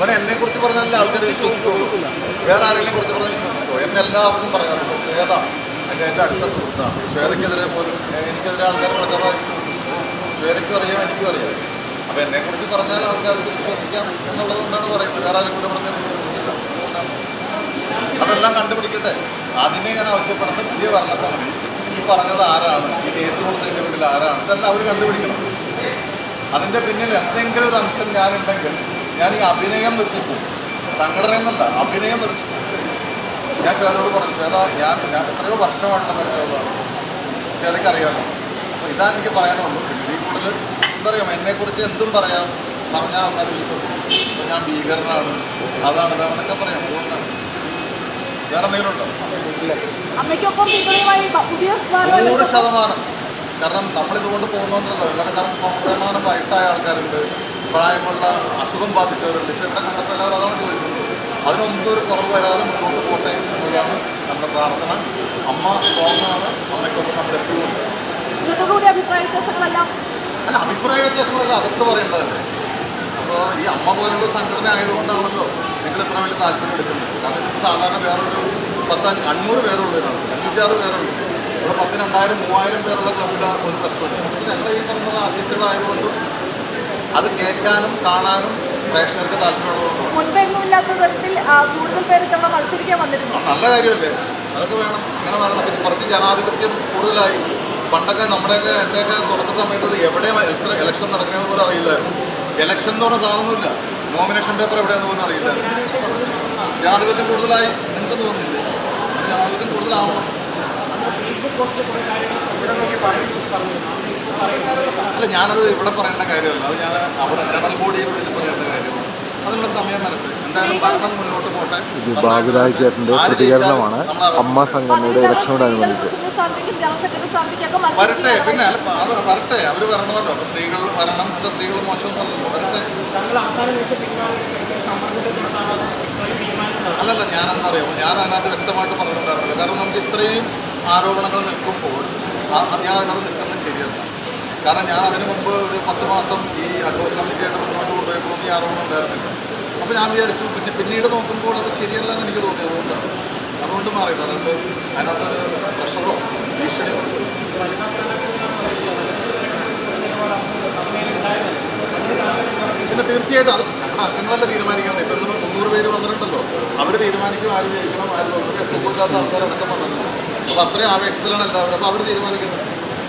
അവനെ എന്നെ കുറിച്ച് പറഞ്ഞാൽ ആൾക്കാർ വിശ്വസിക്കുള്ളൂ. വേറെ ആരെങ്കിലും കുറിച്ച് പറഞ്ഞാൽ വിശ്വസിക്കുമോ എന്നെ എല്ലാവർക്കും പറയാറുണ്ട്. ശ്വേത എന്റെ എന്റെ അടുത്ത സുഹൃത്താണ്. ശ്വേതയ്ക്കെതിരെ പോലും എനിക്കെതിരെ ആൾക്കാർ പറഞ്ഞാൽ ശ്വേതയ്ക്കും അറിയാം എനിക്കും അറിയാം. അപ്പോൾ എന്നെ കുറിച്ച് പറഞ്ഞാൽ ആൾക്കാർക്ക് വിശ്വസിക്കാം എന്നുള്ളത് കൊണ്ടാണ് പറയുന്നത്. വേറെ ആരും കൂടെ പറഞ്ഞാൽ വിശ്വസിക്കില്ല. അതെല്ലാം കണ്ടുപിടിക്കട്ടെ. ആദ്യമേ ഞാൻ ആവശ്യപ്പെടുന്ന പുതിയ ഭരണസമിതി. ഈ പറഞ്ഞത് ആരാണ്? ഈ കേസ് കൊടുത്തതിന്റെ പിന്നിൽ ആരാണ്? ഇതെല്ലാം അവർ കണ്ടുപിടിക്കണം. അതിന്റെ പിന്നിൽ എന്തെങ്കിലും ഒരു അംശം ഞാനുണ്ടെങ്കിൽ ഞാൻ ഈ അഭിനയം നിർത്തിപ്പോകും സംഘടന എന്നല്ല അഭിനയം നിർത്തിപ്പോകും ഞാൻ ശ്വേതയോട് പറഞ്ഞു ശ്വേത ഞാൻ ഞാൻ എത്രയോ വർഷമായിട്ടുള്ള പരിചയമുള്ളതാണ്. ശ്വേതയ്ക്ക് അറിയാമല്ലോ അപ്പോൾ ഇതാണ് എനിക്ക് പറയാനുള്ളൂ ഇതിൽ കൂടുതൽ എന്താ പറയുക എന്നെക്കുറിച്ച് എന്തും പറയാം പറഞ്ഞാൽ ആൾക്കാർ വിശ്വസിക്കും ഞാൻ ഭീകരനാണ് അതാണ് ഇതാണെന്നൊക്കെ പറയാം അതുകൊണ്ടാണ് വേറെ എന്തെങ്കിലും ഉണ്ടോ? നൂറ് ശതമാനം. കാരണം നമ്മളിതുകൊണ്ട് പോകുന്നുണ്ടല്ലോ കാരണം കാരണം പ്രമാണം വയസ്സായ ആൾക്കാരുണ്ട്. പ്രായമുള്ള അസുഖം ബാധിച്ചവരുണ്ട്. ഇപ്പം ഇവിടെ കണ്ടെത്തല്ലാതെ അതാണ് ചോദിക്കുന്നത്. അതിനൊന്നും ഒരു കുറവ് വരാതെ മുന്നോട്ട് പോട്ടെ എന്നുള്ളതാണ് നമ്മുടെ പ്രാർത്ഥന. അമ്മ സ്ട്രോങ് ആണ് അമ്മയ്ക്കൊപ്പം നമ്മൾ എപ്പോഴും അല്ല അഭിപ്രായ വ്യത്യാസങ്ങളല്ല അകത്ത് പറയേണ്ടതല്ലേ? അപ്പോൾ ഈ അമ്മ പോലുള്ള സംഘടന ആയതുകൊണ്ടാണല്ലോ നിങ്ങൾ ഇത്ര വലിയ താല്പര്യം എടുക്കുന്നത്. കാരണം ഇപ്പം സാധാരണ വേറൊരു പത്ത് അഞ്ഞൂ- അഞ്ഞൂറ് പേരുള്ള ഒരാണ് അഞ്ഞൂറ്റാറ് പേരുള്ളൂ ഇവിടെ പത്ത് രണ്ടായിരം മൂവായിരം പേരുള്ള ക്ലബിൽ ഒരു പ്രശ്നമില്ല. ഞങ്ങൾ ഈ പറഞ്ഞ ആർട്ടിസ്റ്റുകളായതുകൊണ്ടും അത് കേൾക്കാനും കാണാനും പ്രേക്ഷകർക്ക് താല്പര്യമുള്ളതുകൊണ്ടും മുൻപെങ്ങും ഇല്ലാത്ത തരത്തിൽ ആ, കൂടുതൽ പേര് ഇത്തവണ മത്സരിക്കാൻ വന്നിരുന്നു. നല്ല കാര്യമല്ലേ? അതൊക്കെ വേണം. അങ്ങനെ പറയണം പിന്നെ കുറച്ച് ജനാധിപത്യം കൂടുതലായി. പണ്ടൊക്കെ നമ്മുടെയൊക്കെ എന്റെയൊക്കെ തുടക്ക സമയത്ത് എവിടെ ഇലക്ഷൻ ഇലക്ഷൻ നടക്കണമെന്ന് പോലും അറിയില്ലായിരുന്നു ഇലക്ഷൻ എന്ന് പറഞ്ഞ സാധനമില്ല നോമിനേഷൻ പേപ്പർ എവിടെയെന്ന് പോലും അറിയില്ല. ജനാധിപത്യം കൂടുതലായി നിങ്ങൾക്ക് തോന്നുന്നില്ലേ? ജനാധിപത്യം കൂടുതലാവണം. അല്ല ഞാനത് ഇവിടെ പറയേണ്ട കാര്യമല്ല. അത് ഞാൻ അവിടെ ജനറൽ ബോഡിയിൽ വിളിച്ച് പറയേണ്ട കാര്യമാണ്. അതിനുള്ള സമയം വരത്ത് എന്തായാലും ഭരണം മുന്നോട്ട് പോട്ടെ. ഇത് ബാബുരാജ് ചേട്ടന്റെ പ്രതികരണമാണ്. അമ്മ സംഘടനയുടെ ഇലക്ഷനോടനുബന്ധിച്ച് വരട്ടെ. പിന്നെ അല്ല, അത് വരട്ടെ. അവർ വരണമല്ലോ അപ്പൊ സ്ത്രീകൾ വരണം. എന്താ സ്ത്രീകൾ മോശമൊന്നുമല്ലല്ലോ. വരട്ടെ. അല്ലല്ല ഞാൻ എന്താ അറിയാമോ ഞാൻ അതിനകത്ത് വ്യക്തമായിട്ട് പറഞ്ഞിട്ടുണ്ടായിരുന്നില്ല. കാരണം നമുക്ക് ഇത്രയും ആരോപണങ്ങൾ നിൽക്കുമ്പോൾ ആ- ഞാൻ അതിനകത്ത് നിൽക്കുന്നത് ശരിയല്ല. കാരണം ഞാൻ അതിനു മുമ്പ് ഒരു പത്ത് മാസം ഈ അഡ്വോക്കറ്റ് കമ്മിറ്റിയായിട്ട് മുന്നോട്ട് കൊണ്ടുപോയപ്പോൾ ഈ ആരോപണം ഉണ്ടായിരുന്നില്ല. അപ്പോൾ ഞാൻ വിചാരിച്ചു പിന്നെ പിന്നീട് നോക്കുമ്പോൾ അത് ശരിയല്ല എന്ന് എനിക്ക് തോന്നി അതുകൊണ്ടാണ് അതുകൊണ്ട് മാറിയത് അതുകൊണ്ട് അതിനകത്തൊരു പ്രഷറോ ഭീഷണിയോ? പിന്നെ തീർച്ചയായിട്ടും അത് നമ്മുടെ അംഗങ്ങളല്ല തീരുമാനിക്കണം ഇപ്പം നമ്മൾ മുന്നൂറ് പേര് വന്നിട്ടുണ്ടല്ലോ. അവർ തീരുമാനിക്കും ആര് ജയിക്കണം ആര് തോന്നുന്നത് സുഖമില്ലാത്ത ആൾക്കാരടക്കം വന്നിട്ടുണ്ട്. അപ്പോൾ അത്രയും ആവേശത്തിലാണ് എല്ലാവരും. അപ്പോൾ അവർ തീരുമാനിക്കുന്നത്.